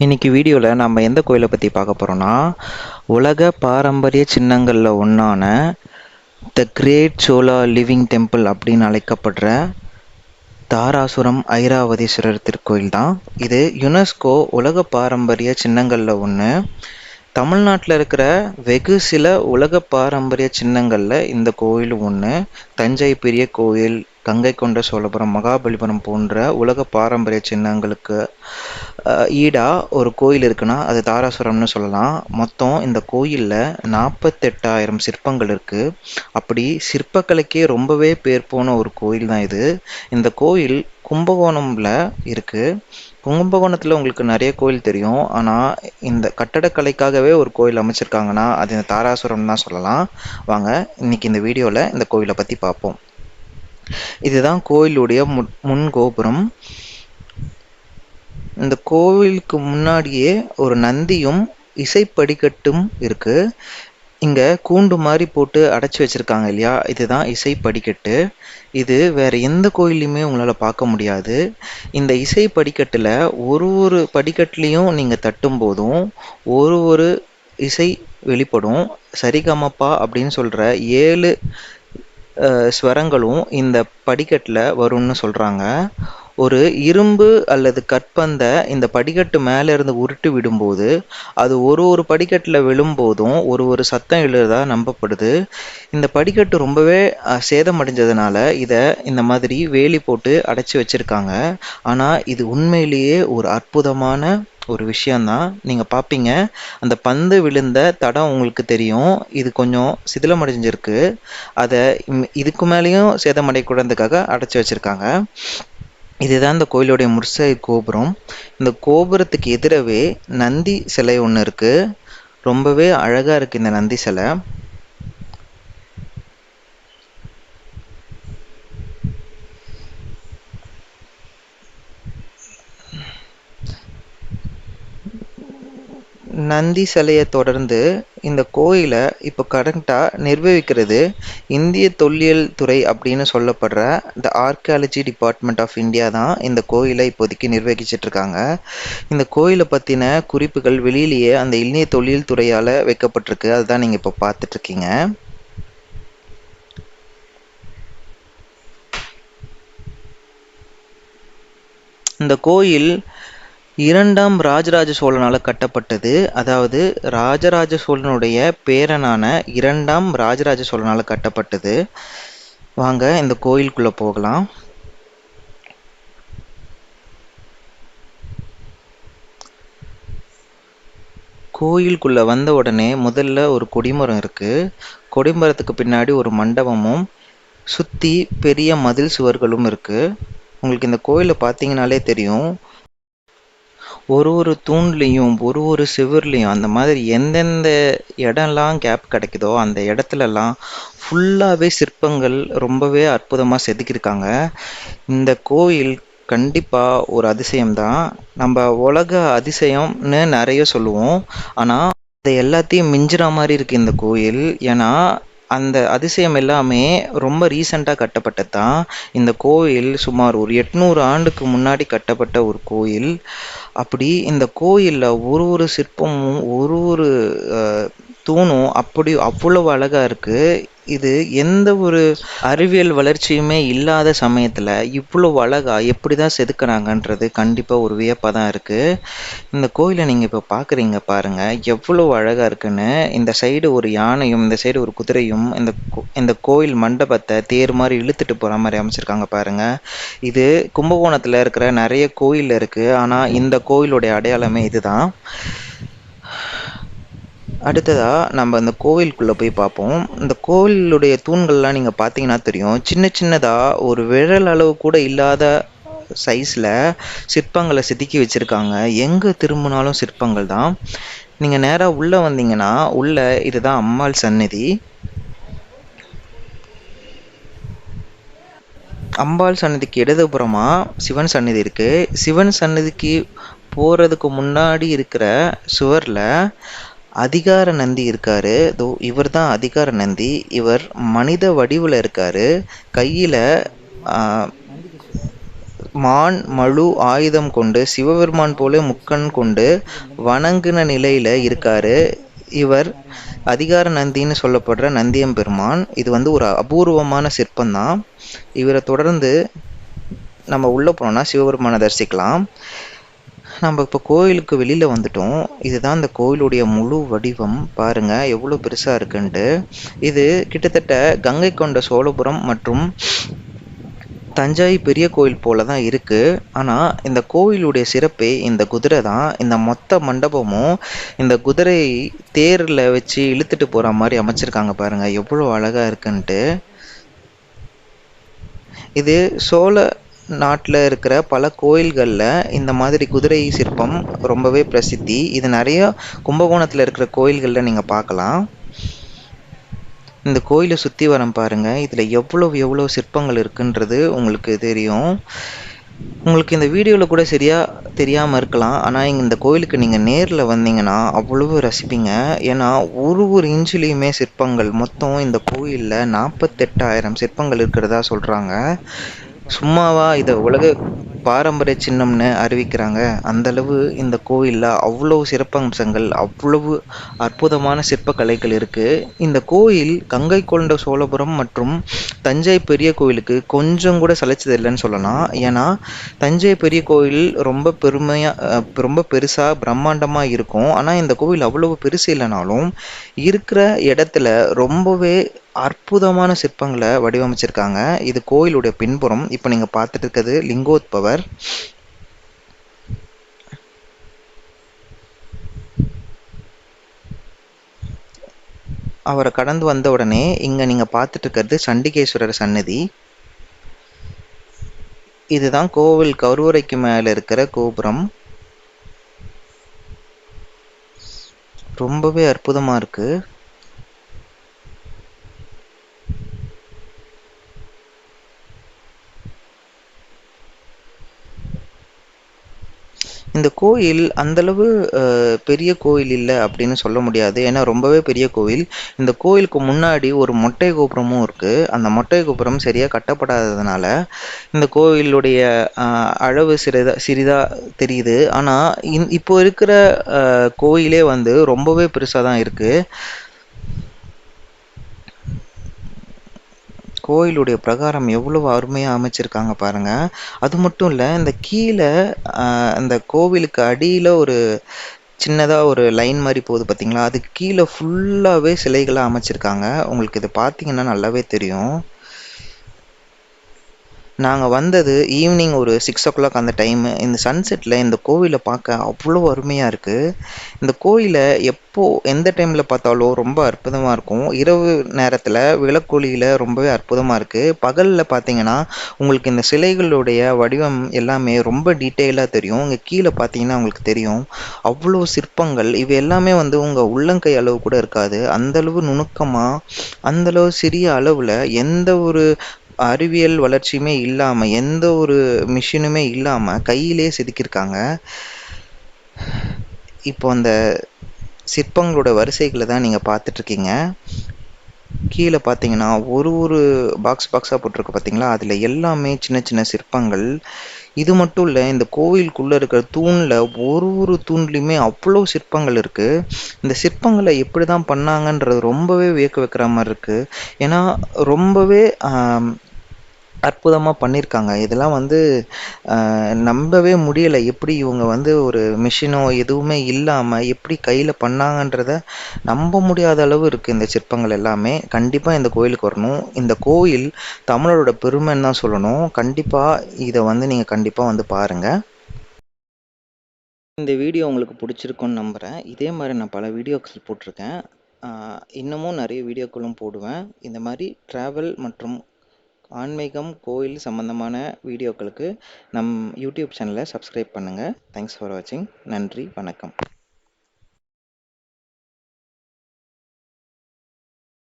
இன்னைக்கு வீடியோவில் நம்ம எந்த கோயிலை பற்றி பார்க்க போகிறோன்னா உலக பாரம்பரிய சின்னங்களில் ஒன்றான the great Chola living temple அப்படின்னு அழைக்கப்படுற தாராசுரம் ஐராவதீஸ்வரர் திருக்கோயில் தான். இது யுனெஸ்கோ உலக பாரம்பரிய சின்னங்களில் ஒன்று தமிழ்நாட்டில் இருக்கிற வெகு சில உலக பாரம்பரிய சின்னங்களில் இந்த கோயில் ஒன்று தஞ்சை பெரிய கோயில் கங்கை கொண்ட சோழபுரம் மகாபலிபுரம் போன்ற உலக பாரம்பரிய சின்னங்களுக்கு ஈடாக ஒரு கோயில் இருக்குன்னா அது தாராசுரம்னு சொல்லலாம். மொத்தம் இந்த கோயிலில் நாற்பத்தெட்டாயிரம் சிற்பங்கள் இருக்குது அப்படி சிற்பக்கலைக்கே ரொம்பவே பேர் போன ஒரு கோயில் தான் இது. இந்த கோயில் கும்பகோணமில் இருக்குது கும்பகோணத்தில் உங்களுக்கு நிறைய கோயில் தெரியும். ஆனால் இந்த கட்டடக்கலைக்காகவே ஒரு கோயில் அமைச்சிருக்காங்கன்னா அது இந்த தாராசுரம் தான் சொல்லலாம். வாங்க இன்னைக்கு இந்த வீடியோவில் இந்த கோயிலை பற்றி பார்ப்போம். இதுதான் கோயிலுடைய முன் முன் கோபுரம். இந்த கோவிலுக்கு முன்னாடியே ஒரு நந்தியும் இசைப்படிக்கட்டும் இருக்கு. இங்க கூண்டு மாதிரி போட்டு அடைச்சி வச்சிருக்காங்க இல்லையா? இதுதான் இசை படிக்கட்டு இது வேற எந்த கோயில்லையுமே உங்களால பார்க்க முடியாது. இந்த இசை படிக்கட்டுல ஒரு ஒரு படிக்கட்டுலையும் நீங்க தட்டும் போதும் ஒரு ஒரு இசை வெளிப்படும். சரிகமப்பா அப்படின்னு சொல்ற ஏழு ஸ்வரங்களும் இந்த படிக்கட்டில் வரும்னு சொல்கிறாங்க ஒரு இரும்பு அல்லது கற்பந்த இந்த படிக்கட்டு மேலே இருந்து உருட்டு விடும்போது அது ஒரு ஒரு படிக்கட்டில் விழும்போதும் ஒரு ஒரு சத்தம் எழுதா நம்பப்படுது. இந்த படிக்கட்டு ரொம்பவே சேதமடைஞ்சதுனால இதை இந்த மாதிரி வேலி போட்டு அடைச்சி வச்சிருக்காங்க. ஆனால் இது உண்மையிலேயே ஒரு அற்புதமான ஒரு விஷயந்தான் நீங்கள் பார்ப்பீங்க அந்த பந்து விழுந்த தடம் உங்களுக்கு தெரியும். இது கொஞ்சம் சிதிலமடைஞ்சிருக்கு. அதை இதுக்கு மேலேயும் சேதமடையக்கூடாதுக்காக அடைச்சி வச்சுருக்காங்க. இதுதான் இந்த கோயிலுடைய முர்சை கோபுரம். இந்த கோபுரத்துக்கு எதிரவே நந்தி சிலை ஒன்று இருக்குது ரொம்பவே அழகாக இருக்குது இந்த நந்தி சிலை. நந்தி சிலையை தொடர்ந்து இந்த கோயிலை இப்போ கரண்ட்டாக நிர்வகிக்கிறது இந்திய தொல்லியல் துறை அப்படின்னு சொல்லப்படுற the archaeology department of India தான் இந்த கோயிலை இப்போதைக்கு நிர்வகிச்சிட்டு இருக்காங்க இந்த கோயிலை பற்றின குறிப்புகள் வெளியிலேயே அந்த இந்திய தொல்லியல் துறையால் வைக்கப்பட்டிருக்கு. அதுதான் நீங்கள் இப்போ பார்த்துட்ருக்கீங்க. இந்த கோயில் இரண்டாம் ராஜராஜ சோழனால கட்டப்பட்டது. அதாவது ராஜராஜ சோழனுடைய பேரனான இரண்டாம் ராஜராஜ சோழனால கட்டப்பட்டது. வாங்க இந்த கோயிலுக்குள்ள போகலாம். கோயிலுக்குள்ள வந்த உடனே முதல்ல ஒரு கொடிமரம் இருக்கு. கொடிமரத்துக்கு பின்னாடி ஒரு மண்டபமும் சுத்தி பெரிய மதில் சுவர்களும் இருக்கு. உங்களுக்கு இந்த கோயிலை பார்த்தீங்கனாலே தெரியும். ஒரு ஒரு தூண்லேயும் ஒரு ஒரு செவுர்லேயும் அந்த மாதிரி எந்தெந்த இடம்லாம் கேப் கிடைக்குதோ அந்த இடத்துலலாம் ஃபுல்லாகவே சிற்பங்கள் ரொம்பவே அற்புதமாக செதுக்கியிருக்காங்க. இந்த கோயில் கண்டிப்பாக ஒரு அதிசயம்தான். நம்ம உலக அதிசயம்னு நிறைய சொல்லுவோம். ஆனால் அதை எல்லாத்தையும் மிஞ்சுற மாதிரி இருக்குது இந்த கோயில் ஏன்னா அந்த அதிசயம் எல்லாமே ரொம்ப ரீசண்டாக கட்டப்பட்டது தான் இந்த கோயில் சுமார் ஒரு எட்நூறு ஆண்டுக்கு முன்னாடி கட்டப்பட்ட ஒரு கோயில். அப்படி இந்த கோயிலில் ஒரு ஒரு சிற்பமும் ஒரு ஒரு தூணும். அப்படி அவ்வளவு அழகா இருக்கு. இது எந்த ஒரு அறிவியல் வளர்ச்சியுமே இல்லாத சமயத்தில் இவ்வளோ அழகாக எப்படி தான் செதுக்குனாங்கன்றது கண்டிப்பாக ஒரு வியப்பாக தான் இருக்குது இந்த கோயிலை நீங்கள் இப்போ பார்க்குறீங்க பாருங்கள் எவ்வளோ அழகாக இருக்குன்னு. இந்த சைடு ஒரு யானையும் இந்த சைடு ஒரு குதிரையும் இந்த கோ- இந்த கோயில் மண்டபத்தை தேர் மாதிரி இழுத்துட்டு போகிற மாதிரி அமைச்சிருக்காங்க பாருங்க. இது கும்பகோணத்தில் இருக்கிற நிறைய கோயில் இருக்குது ஆனால் இந்த கோயிலுடைய அடையாளமே இதுதான். அடுத்ததாக நம்ம இந்த கோவிலுக்குள்ளே போய் பார்ப்போம். இந்த கோவிலுடைய தூண்கள்லாம் நீங்கள் பார்த்தீங்கன்னா தெரியும். சின்ன சின்னதாக ஒரு விரல் அளவு கூட இல்லாத சைஸில் சிற்பங்களை செதுக்கி வச்சுருக்காங்க. எங்கே திரும்பினாலும் சிற்பங்கள் தான். நீங்கள் நேராக உள்ளே வந்தீங்கன்னா உள்ளே இதுதான் அம்மாள் சந்நிதி. அம்பாள் சன்னதிக்கு இடதுபுறமாக சிவன் சன்னதி இருக்குது சிவன் சன்னதிக்கு போகிறதுக்கு முன்னாடி இருக்கிற சுவரில் அதிகார நந்தி இருக்காரு. தோ இவர் தான் அதிகார நந்தி இவர் மனித வடிவில் இருக்காரு. கையில் மான் மழு ஆயுதம் கொண்டு சிவபெருமான் போல முக்கண் கொண்டு வணங்கின நிலையில் இருக்காரு. இவர் அதிகார நந்தின்னு சொல்லப்படுற நந்தியம்பெருமான். இது வந்து ஒரு அபூர்வமான சிற்பம் தான் இவரை தொடர்ந்து நம்ம உள்ளே போனோம்னா சிவபெருமானை தரிசிக்கலாம். நம்ம இப்போ கோயிலுக்கு வெளியில் வந்துட்டோம். இதுதான் இந்த கோயிலுடைய முழு வடிவம். பாருங்க எவ்வளோ பெருசாக இருக்குன்ட்டு. இது கிட்டத்தட்ட கங்கை கொண்ட சோழபுரம் மற்றும் தஞ்சை பெரிய கோயில் போல தான் இருக்குது ஆனால் இந்த கோயிலுடைய சிறப்பே இந்த குதிரை தான். இந்த மொத்த மண்டபமும் இந்த குதிரை தேரில் வச்சு இழுத்துட்டு போகிற மாதிரி அமைச்சிருக்காங்க பாருங்கள் எவ்வளோ அழகாக இருக்குன்ட்டு. இது சோழ நாட்டில் இருக்கிற பல கோயில்களில் இந்த மாதிரி குதிரை சிற்பம் ரொம்பவே பிரசித்தி. இது நிறைய கும்பகோணத்தில் இருக்கிற கோயில்களில் நீங்கள் பார்க்கலாம். இந்த கோயிலை சுற்றி வரம் பாருங்கள் இதில் எவ்வளோ எவ்வளோ சிற்பங்கள் இருக்குன்றது உங்களுக்கு தெரியும். உங்களுக்கு இந்த வீடியோவில் கூட சரியாக தெரியாமல் இருக்கலாம். ஆனால் இந்த கோயிலுக்கு நீங்கள் நேரில் வந்தீங்கன்னா அவ்வளவு ரசிப்பீங்க. ஏன்னா ஒரு ஒரு இன்ச்சிலையுமே சிற்பங்கள் மொத்தம் இந்த கோயிலில் நாற்பத்தெட்டாயிரம் சிற்பங்கள் இருக்கிறதா சொல்கிறாங்க சும்மாவா? இதை உலக பாரம்பரிய சின்னம்னு அறிவிக்கிறாங்க. அந்தளவு இந்த கோயிலில் அவ்வளோ சிறப்பம்சங்கள் அவ்வளவு அற்புதமான சிற்பக்கலைகள் இருக்குது இந்த கோயில் கங்கை கொண்ட சோழபுரம் மற்றும் தஞ்சை பெரிய கோயிலுக்கு கொஞ்சம் கூட சளைச்சது இல்லைன்னு சொல்லலாம். ஏன்னா தஞ்சை பெரிய கோயில் ரொம்ப பெருமையாக ரொம்ப பெருசாக பிரம்மாண்டமாக இருக்கும். ஆனால் இந்த கோவில் அவ்வளவு பெருசு இல்லைனாலும் இருக்கிற இடத்துல ரொம்பவே அற்புதமான சிற்பங்களை வடிவமைச்சிருக்காங்க. இது கோயிலுடைய பின்புறம். இப்போ நீங்கள் பார்த்துட்டு இருக்கிறது லிங்கோத்பவர் அவரை. கடந்து வந்த உடனே இங்க நீங்க பார்த்துட்டு இருக்கிறது சண்டிகேஸ்வரர் சன்னதி இதுதான் கோவில் கருவறைக்கு மேல இருக்கிற கோபுரம். ரொம்பவே அற்புதமா இருக்கு. இந்த கோயில் அந்தளவு பெரிய கோயில் இல்லை அப்படின்னு சொல்ல முடியாது. ஏன்னா ரொம்பவே பெரிய கோயில் இந்த கோயிலுக்கு முன்னாடி ஒரு மொட்டை கோபுரமும் இருக்குது அந்த மொட்டை கோபுரம் சரியாக கட்டப்படாததுனால இந்த கோயிலுடைய அளவு சிறிதா சிறிதாக தெரியுது. ஆனால் இந்- இப்போ இருக்கிற கோயிலே வந்து ரொம்பவே பெருசாக தான் இருக்குது கோயிலுடைய பிரகாரம் எவ்வளவு அருமையா அமைச்சிருக்காங்க பாருங்க. அது மட்டும் இல்ல இந்த கீழே அந்த கோவிலுக்கு அடியில ஒரு சின்னதாக ஒரு லைன் மாதிரி போகுது பார்த்தீங்களா அதுக்கு கீழே ஃபுல்லாகவே சிலைகளாக அமைச்சிருக்காங்க. உங்களுக்கு இதை பார்த்தீங்கன்னா நல்லாவே தெரியும். நாங்கள் வந்தது ஈவினிங் ஒரு சிக்ஸ் ஓ கிளாக் அந்த டைமு இந்த சன்செட்டில் இந்த கோவிலை பார்க்க அவ்வளோ அருமையாக இருக்குது இந்த கோயிலை எப்போ எந்த டைமில் பார்த்தாலும் ரொம்ப அற்புதமாக இருக்கும். இரவு நேரத்தில் விளக்கொலியில் ரொம்பவே அற்புதமாக இருக்குது பகலில் பார்த்தீங்கன்னா உங்களுக்கு இந்த சிலைகளுடைய வடிவம் எல்லாமே ரொம்ப டீட்டெயிலாக தெரியும். இங்கே கீழே பார்த்தீங்கன்னா உங்களுக்கு தெரியும். அவ்வளோ சிற்பங்கள் இவை எல்லாமே வந்து உங்கள் உள்ளங்கை அளவு கூட இருக்காது. அந்த அளவு அந்தளவு சிறிய அளவில் எந்த ஒரு அறிவியல் வளர்ச்சியுமே இல்லாமல் எந்த ஒரு மிஷினுமே இல்லாமல் கையிலே செதுக்கியிருக்காங்க. இப்போ அந்த சிற்பங்களோட வரிசைகளை தான் நீங்கள் பார்த்துட்ருக்கீங்க. கீழே பார்த்தீங்கன்னா ஒரு ஒரு பாக்ஸ் பாக்ஸாக போட்டிருக்கு பார்த்தீங்களா? அதில் எல்லாமே சின்ன சின்ன சிற்பங்கள். இது மட்டும் இல்லை இந்த கோவிலுக்குள்ளே இருக்கிற தூணில் ஒரு ஒரு தூண்லேயுமே அவ்வளோ சிற்பங்கள் இருக்குது இந்த சிற்பங்களை எப்படி தான் பண்ணாங்கன்றது ரொம்பவே வியக்க வைக்கிற மாதிரி இருக்குது ஏன்னா ரொம்பவே அற்புதமாக பண்ணியிருக்காங்க இதெல்லாம் வந்து நம்பவே முடியல. எப்படி இவங்க வந்து ஒரு மிஷினோ எதுவுமே இல்லாமல் எப்படி கையில் பண்ணாங்கன்றத நம்ப முடியாத அளவு இருக்குது இந்த சிற்பங்கள் எல்லாமே. கண்டிப்பாக இந்த கோயிலுக்கு வரணும். இந்த கோயில் தமிழரோட பெருமைன்னு தான் சொல்லணும். கண்டிப்பாக இதை வந்து நீங்கள் கண்டிப்பாக வந்து பாருங்கள் இந்த வீடியோ உங்களுக்கு பிடிச்சிருக்குன்னு நம்புகிறேன் இதே மாதிரி நான் பல வீடியோக்கள் போட்டிருக்கேன். இன்னமும் நிறைய வீடியோக்களும் போடுவேன். இந்த மாதிரி ட்ராவல் மற்றும் ஆன்மீகம் கோயில் சம்பந்தமான வீடியோக்களுக்கு நம் யூடியூப் சேனலை சப்ஸ்கிரைப் பண்ணுங்கள் தேங்க்ஸ் ஃபார் வாட்சிங் நன்றி வணக்கம்.